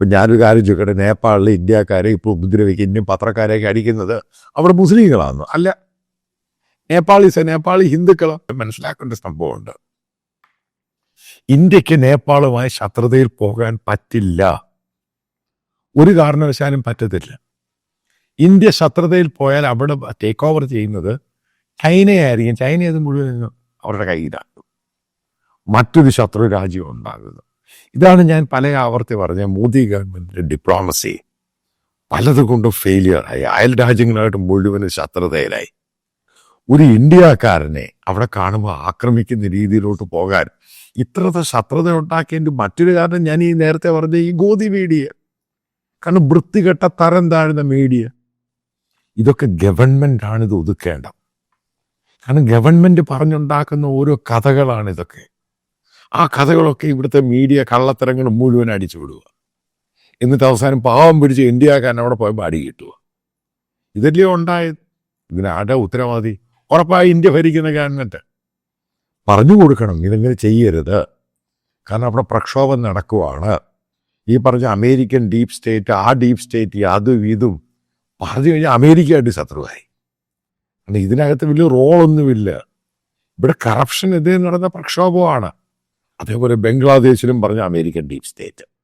ഇപ്പം ഞാനൊരു കാര്യം ചോദിക്കട്ടെ? നേപ്പാളിലെ ഇന്ത്യക്കാരെ ഇപ്പോൾ ഉപദ്രവിക്കുക ഇന്ത്യൻ പത്രക്കാരെയൊക്കെ അടിക്കുന്നത് അവിടെ മുസ്ലിങ്ങളാണ് അല്ല നേപ്പാളീസ് നേപ്പാളി ഹിന്ദുക്കൾ മനസ്സിലാക്കേണ്ട സംഭവമുണ്ട്. ഇന്ത്യയ്ക്ക് നേപ്പാളുമായി ശത്രുതയിൽ പോകാൻ പറ്റില്ല. ഒരു കാരണവശാലും പറ്റത്തില്ല. ഇന്ത്യ ശത്രുതയിൽ പോയാൽ അവിടെ ടേക്ക് ഓവർ ചെയ്യുന്നത് ചൈനയായിരിക്കും. ചൈന അത് മുഴുവൻ അവരുടെ കയ്യിലാക്കും മറ്റൊരു ശത്രു രാജ്യം ഉണ്ടാകുന്നത് ഇതാണ് ഞാൻ പല ആവർത്തി പറഞ്ഞ മോദി ഗവൺമെന്റിന്റെ ഡിപ്ലോമസി പലതുകൊണ്ടും ഫെയിലിയർ ഫെയിലിയറായി അയൽ രാജ്യങ്ങളായിട്ട് മുഴുവനും ശത്രുതയിലായി. ഒരു ഇന്ത്യക്കാരനെ അവിടെ കാണുമ്പോൾ ആക്രമിക്കുന്ന രീതിയിലോട്ട് പോകാൻ ഇത്രത്തെ ശത്രുത ഉണ്ടാക്കിയതിന്റെ മറ്റൊരു കാരണം ഞാൻ ഈ നേരത്തെ പറഞ്ഞ ഈ ഗോതി മീഡിയ കാരണം വൃത്തികെട്ട തരം താഴ്ന്ന മീഡിയ ഇതൊക്കെ ഗവൺമെന്റ് ആണ് ഇത് ഒതുക്കേണ്ടത്. കാരണം ഗവൺമെന്റ് പറഞ്ഞുണ്ടാക്കുന്ന ഓരോ കഥകളാണ് ഇതൊക്കെ. ആ കഥകളൊക്കെ ഇവിടുത്തെ മീഡിയ കള്ളത്തരങ്ങൾ മുഴുവൻ അടിച്ചു വിടുക എന്നിട്ട് അവസാനം പാവം പിടിച്ച് ഇന്ത്യക്കാരൻ അവിടെ പോയപ്പോൾ അടി കിട്ടുക. ഇതല്ലേ ഉണ്ടായത്? ഇതിന് ആരുടെ ഉത്തരവാദി? ഉറപ്പായി ഇന്ത്യ ഭരിക്കുന്ന ഗവൺമെന്റ് പറഞ്ഞു കൊടുക്കണം ഇതിങ്ങനെ ചെയ്യരുത്. കാരണം അവിടെ പ്രക്ഷോഭം നടക്കുവാണ്. ഈ പറഞ്ഞ അമേരിക്കൻ ഡീപ് സ്റ്റേറ്റ് ആ ഡീപ് സ്റ്റേറ്റ് അതും ഇതും പറഞ്ഞു കഴിഞ്ഞാൽ അമേരിക്കയായിട്ട് ശത്രുവായി. കാരണം ഇതിനകത്ത് വലിയ റോളൊന്നുമില്ല. ഇവിടെ കറപ്ഷൻ എതിരെ നടന്ന പ്രക്ഷോഭമാണ്. അതേപോലെ ബംഗ്ലാദേശിലും പറഞ്ഞ അമേരിക്കൻ ഡീപ് സ്റ്റേറ്റ്.